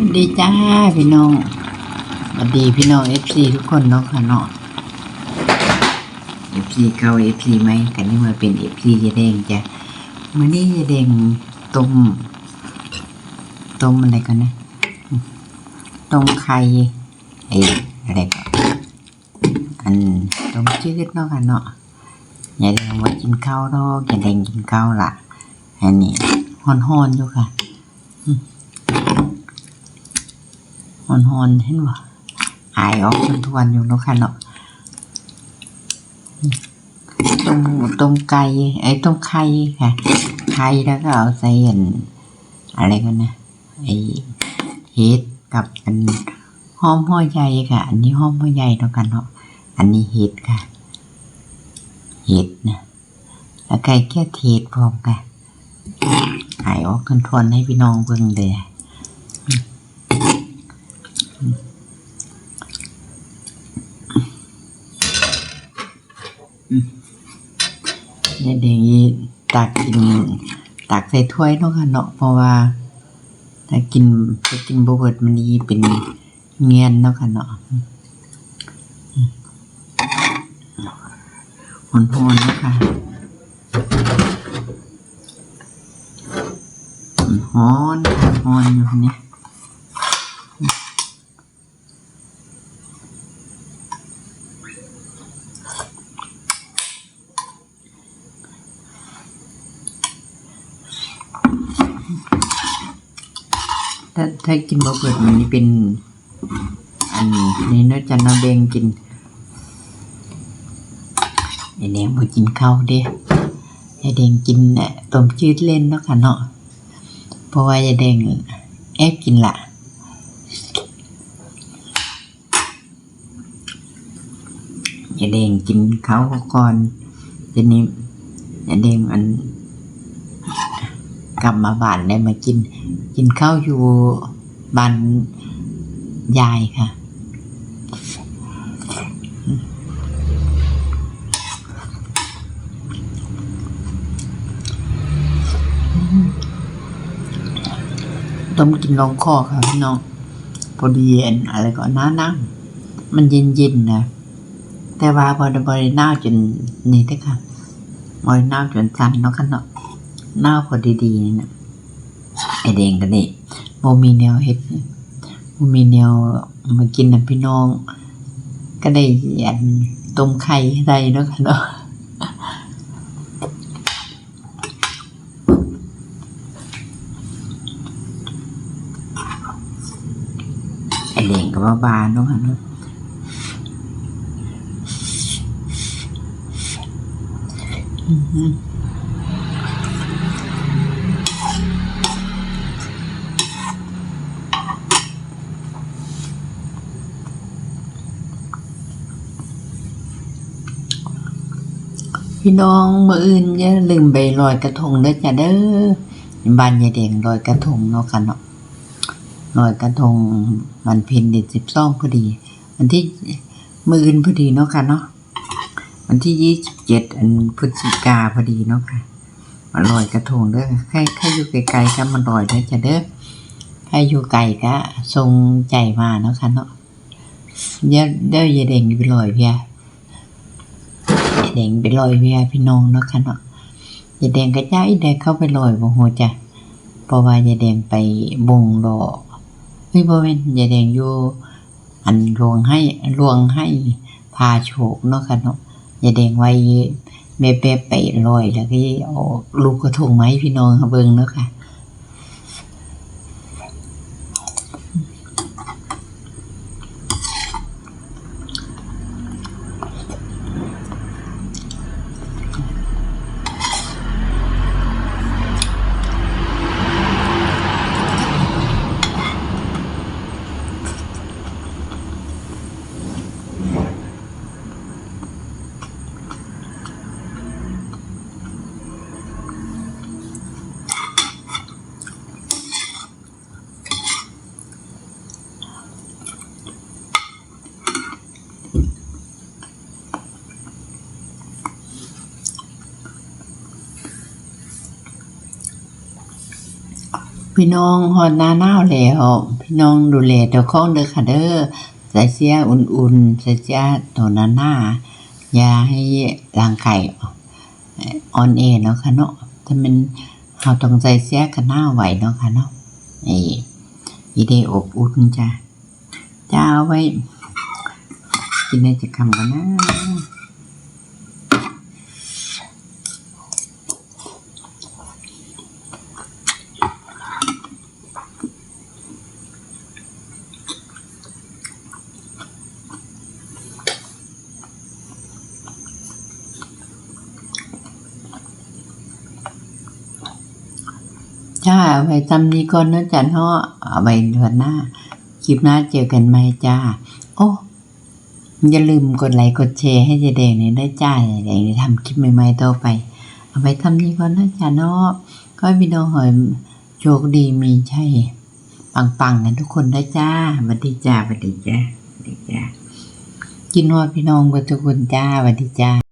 สวัสดีจ้าพี่น้องสวัสดีพี่น้องเอฟซีทุกคนเนาะค่ะเนาะเอฟซีเก่าเอฟซีไหมกันนี่มาเป็นเอฟซียาแดงจ้ะมื่อนี้ยาแดงต้มต้มอะไรกันนะต้มไข่ไอ้อะไรก็อันต้มจืดเนาะค่ะเนาะยาแดงว่ากินข้าวดอกยาแดงกินข้าวละอันนี้ฮ้อนๆอยู่ค่ะ ฮอนฮอนเห็นบ่หายออกจนทวนอยู่เนาะค่ะเนาะต้มต้มไก่ไอ้ต้มไข่ค่ะไข่แล้วก็เอาใส่อันอะไรกันนะไอ้เห็ดกับอันหอมหัวใหญ่ค่ะ อันนี้หอมหัวใหญ่เนากันเนาะอันนี้เห็ดค่ะ เห็ดนะแล้วไก่แค่เห็ดพร้อมค่ะหายออกจนทวนให้พี่น้องเบิ่งเลย เนี่ยเดี๋ยวนี้ตักกินตักใส่ถ้วยเนาะค่ะเนาะเพราะว่าถ้ากินถ้ากินบเบิดมันนี้เป็นเงียนเนาะค่ะเนาะหอนพอนๆเนาะค่ะหอนหอนอยู่เนี่ย ถ้าถ้ากินบเบิดมันนี้เป็น อันนี้เนาะจะนอนแดงกินไอแดงบ่กินข้าวเด้ไอแดงกินเน่ต้มจืดเล่นเนาะค่ะเนาะเพราะว่าไอแดงแอบกินละไอแดงกินข้าวก่อนทีนี้ไอแดงมัน ลับมาบ้านได้มากิน กินข้าวอยู่บ้านยายค่ะ ต้องกินลองคอค่ะพี่น้องพอดีอันอะไรก็น้านั่ง มันเย็นๆนะ แต่ว่าพอดบริหน้าจนนี่ด้ค่ะบริหน้าจนสั่นเนาะค่ะเนาะ หน้าพอดีๆนี่นะไอแดงกันนี่โมมีแนวเฮ็ดโมมีแนวมากินนะพี่น้อง ก็ได้อันต้มไข่ได้เนาะค่ะเนาะไอแดงกับว่าบานเนาะค่ะเนาะอือ พี่น้องมืออื่นอย่าลืมไปลอยกระทงเด้อจ้ะเด้อบ้านยายแดงลอยกระทงเนาะค่ะเนาะลอยกระทงวันเพ็ญเดือนสิบสองพอดี วันที่มืออื่นพอดีเนาะค่ะเนาะวันที่ยี่สิบเจ็ดอันพฤศจิกาพอดีเนาะค่ะมาลอยกระทงเด้อใครใครอยู่ไกลๆก็มาลอยได้อจ้ะเด้อใครอยู่ไกลก็ทรงใจมาเนาะค่ะเนาะเดี๋ยวเดี๋ยวยายแดงไปลอยเพีย แดงไปลอยเพียพี่น้องเนาะค่ะเนาะยายแดงก็ย้ายแดงเข้าไปลอยบ่โหจ้ะเพราะว่ายายแดงไปบงดอกเฮ้ยบ่แม่นยายแดงอยู่อันลวงให้ลวงให้พาโชคเนาะค่ะเนาะยายแดงไว้แม่แป๊บไปลอยแล้วก็เอาลูกกระทงมาให้พี่น้องเบิ่งเนาะค่ะ พี่น้องฮอดหน้าหนาวแล้ว พี่น้องดูแลเจ้าของเด้อค่ะเด้อใส่เสื้ออุ่นๆใส่เสื้อตัวหนาหนาอย่าให้ร่างกายอ่อนแอเนาะค่ะเนาะถ้ามันเฮาต้องใส่เสื้อกันหน้าไหวเนาะค่ะเนาะนี่อีได้อบอุ่นจ้ะจะเอาไว้กินได้จะคำกันนะ จ้าไว้จำนี้ก่อนนะจ้ะเนาะเอาไว้เดือนหน้า คลิปหน้าเจอกันไหมจ้า โอ้อย่าลืมกดไลค์กดแชร์ให้เจแดงเนี่ยได้จ้าเจแดงได้ทำคลิปใหม่ๆต่อไป เอาไว้ทำนี้ก่อนนะจ้ะเาะก็ให้พี่น้องหอยโชคดีมีใช่ปังๆกันทุกคนได้จ้าสวัสดีจ้าสวัสดีจ้าสวัสดีจ้ากินฮอดพี่น้องเบดทุกคนจ้าสวัสดีจ้า